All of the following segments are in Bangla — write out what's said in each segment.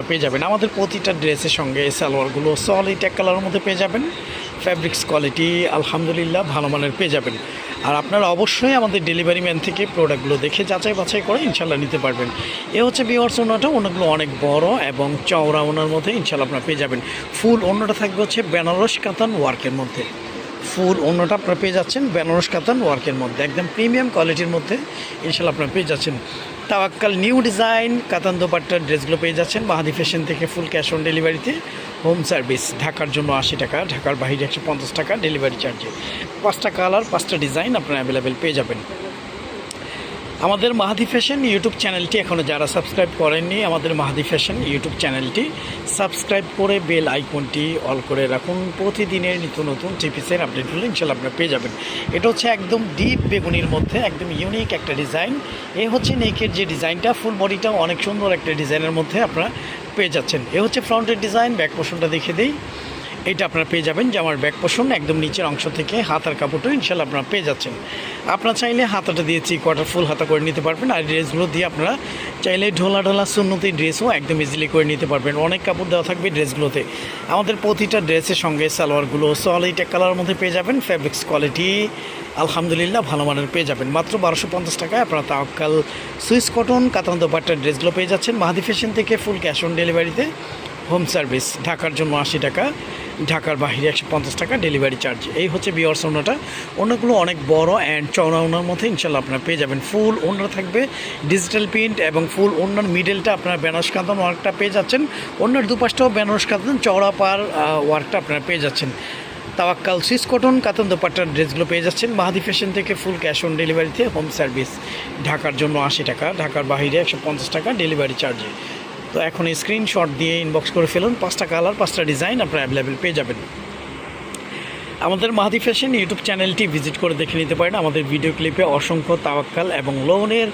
পেয়ে যাবেন। আমাদের প্রতিটা ড্রেসের সঙ্গে সালোয়ারগুলো সলিড এক কালারের মধ্যে পেয়ে যাবেন। ফ্যাব্রিক্স কোয়ালিটি আলহামদুলিল্লাহ ভালো মানের পেয়ে যাবেন। আর আপনারা অবশ্যই আমাদের ডেলিভারি ম্যান থেকে প্রোডাক্টগুলো দেখে যাচাই বাছাই করে ইনশাল্লাহ নিতে পারবেন। এ হচ্ছে বিওয়ার্স ওনাটা ওনাগুলো অনেক বড় এবং চওড়া ওনার মধ্যে ইনশাল্লাহ আপনারা পেয়ে যাবেন। ফুল অন্যটা থাকবে হচ্ছে বেনারস কাতান ওয়ার্কের মধ্যে। ফুল অন্যটা আপনারা পেয়ে যাচ্ছেন বেনারস কাতান ওয়ার্কের মধ্যে। একদম প্রিমিয়াম কোয়ালিটির মধ্যে ইনশাল্লাহ আপনারা পেয়ে যাচ্ছেন। তাওয়াক্কাল, নিউ ডিজাইন, কাতান দোপাট্টার ড্রেসগুলো পেয়ে যাচ্ছেন। মাহাদি ফ্যাশন থেকে ফুল ক্যাশ অন ডেলিভারিতে। হোম সার্ভিস, ঢাকার জন্য আশি টাকা, ঢাকার বাইরে একশো পঞ্চাশ টাকা ডেলিভারি চার্জে। পাঁচটা কালার, পাঁচটা ডিজাইন আপনারা অ্যাভেলেবেল পেয়ে যাবেন। আমাদের মাহাদি ফ্যাশন ইউটিউব চ্যানেলটি এখনও যারা সাবস্ক্রাইব করেননি, আমাদের মাহাদি ফ্যাশন ইউটিউব চ্যানেলটি সাবস্ক্রাইব করে বেল আইকনটি অল করে রাখুন। প্রতিদিনের নিত্য নতুন টিপিসের আপডেটগুলো ইনশাল্লাহ আপনারা পেয়ে যাবেন। এটা হচ্ছে একদম ডিপ বেগুনির মধ্যে, একদম ইউনিক একটা ডিজাইন এ হচ্ছে নেকের যে ডিজাইনটা ফুল বডিটাও অনেক সুন্দর একটা ডিজাইনের মধ্যে আপনারা পেয়ে যাচ্ছেন। এ হচ্ছে ফ্রন্টের ডিজাইন ব্যাক পোর্শনটা দেখে দিই। এটা আপনারা পেয়ে যাবেন যে আমার ব্যাক পোষণ একদম নিচের অংশ থেকে হাতার কাপড়টা ইনশাল্লাহ আপনারা পেয়ে যাচ্ছেন। আপনারা চাইলে হাতাটা দিয়ে থ্রি কোয়ার্টার ফুল হাতা করে নিতে পারবেন, আর ড্রেসগুলো দিয়ে আপনারা চাইলে ঢোলা ঢোলা সুন্নতি ড্রেসও একদম ইজিলি করে নিতে পারবেন। অনেক কাপড় দেওয়া থাকবে ড্রেসগুলোতে। আমাদের প্রতিটা ড্রেসের সঙ্গে সালোয়ারগুলো এক কালারের মধ্যে পেয়ে যাবেন ফ্যাব্রিক্স কোয়ালিটি আলহামদুলিল্লাহ ভালো মানের পেয়ে যাবেন। মাত্র বারোশো পঞ্চাশ টাকায় আপনারা তাওকাল সুইস কটন, কাতান দোপাট্টার ড্রেসগুলো পেয়ে যাচ্ছেন। মাহাদি ফ্যাশন থেকে ফুল ক্যাশ অন ডেলিভারিতে হোম সার্ভিস ঢাকার জন্য আশি টাকা। ঢাকার বাহিরে একশো পঞ্চাশ টাকা ডেলিভারি চার্জ। এই হচ্ছে বিয়ার্স ওনাটা অন্যগুলো অনেক বড় অ্যান্ড চওড়া ওনার মধ্যে ইনশাল্লাহ আপনারা পেয়ে যাবেন। ফুল ওনার থাকবে ডিজিটাল প্রিন্ট এবং ফুল ওনার মিডলটা আপনারা বেনারস কাঁদান ওয়ার্কটা পেয়ে যাচ্ছেন। অন্যের দুপাশটাও বেনারস কাঁদান চওড়া পার ওয়ার্কটা আপনারা পেয়ে যাচ্ছেন। তাওয়াক্কাল সুইস কটন, কাতন দোপাট্টার ড্রেসগুলো পেয়ে যাচ্ছেন। মাহাদি ফ্যাশন থেকে ফুল ক্যাশ অন ডেলিভারিতে হোম সার্ভিস। ঢাকার জন্য আশি টাকা, ঢাকার বাহিরে একশো পঞ্চাশ টাকা ডেলিভারি চার্জে। তো এখন স্ক্রিনশট দিয়ে ইনবক্স করে ফেলুন। পাঁচটা কালার পাঁচটা ডিজাইন আপনারা অ্যাভেলেবেল পেয়ে যাবেন। আমাদের মাহাদি ফ্যাশন ইউটিউব চ্যানেলটি ভিজিট করে দেখে নিতে পারেন। আমাদের ভিডিও ক্লিপে অসংখ্য তাওয়াক্কাল এবং লোনের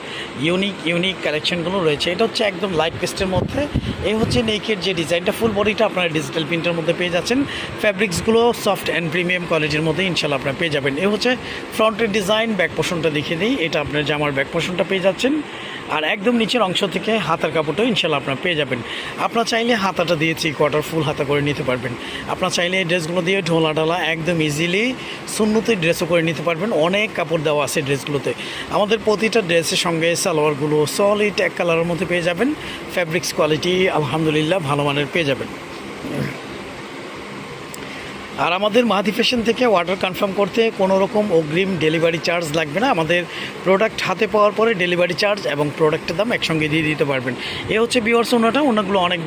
ইউনিক ইউনিক কালেকশনগুলো রয়েছে। এটা হচ্ছে একদম লাইট পেস্টের মধ্যে। এই হচ্ছে নেকের যে ডিজাইনটা ফুল বডিটা আপনারা ডিজিটাল প্রিন্টের মধ্যে পেয়ে যাচ্ছেন। ফ্যাব্রিক্সগুলো সফট অ্যান্ড প্রিমিয়াম কোয়ালিটির মধ্যে ইনশাল্লাহ আপনারা পেয়ে যাবেন। এ হচ্ছে ফ্রন্টের ডিজাইন ব্যাক পোর্শনটা দেখিয়ে দিই। এটা আপনার জামার ব্যাক পোর্শনটা পেয়ে যাচ্ছেন। আর একদম নিচের অংশ থেকে হাতার কাপড়টাও ইনশাল্লাহ আপনারা পেয়ে যাবেন। আপনারা চাইলে হাতাটা দিয়ে থ্রি কোয়ার্টার ফুল হাতা করে নিতে পারবেন। আপনারা চাইলে এই ড্রেসগুলো দিয়ে ঢোলা ঢালা একদম ইজিলি সুন্নতি ড্রেসও করে নিতে পারবেন। অনেক কাপড় দেওয়া আছে ড্রেসগুলোতে আমাদের প্রতিটা ড্রেসের সঙ্গে সালোয়ারগুলো সলিড এক কালারের মধ্যে পেয়ে যাবেন। ফ্যাব্রিক্স কোয়ালিটি আলহামদুলিল্লাহ ভালো মানের পেয়ে যাবেন। আর আমাদের মাহাদি ফ্যাশন থেকে অর্ডার কনফার্ম করতে কোনো রকম অগ্রিম ডেলিভারি চার্জ লাগবে না। আমাদের প্রোডাক্ট হাতে পাওয়ার পরে ডেলিভারি চার্জ এবং প্রোডাক্টের দাম একসঙ্গে দিয়ে দিতে পারবেন। এ হচ্ছে বিওয়ার্স ওনাটা ওনাগুলো অনেক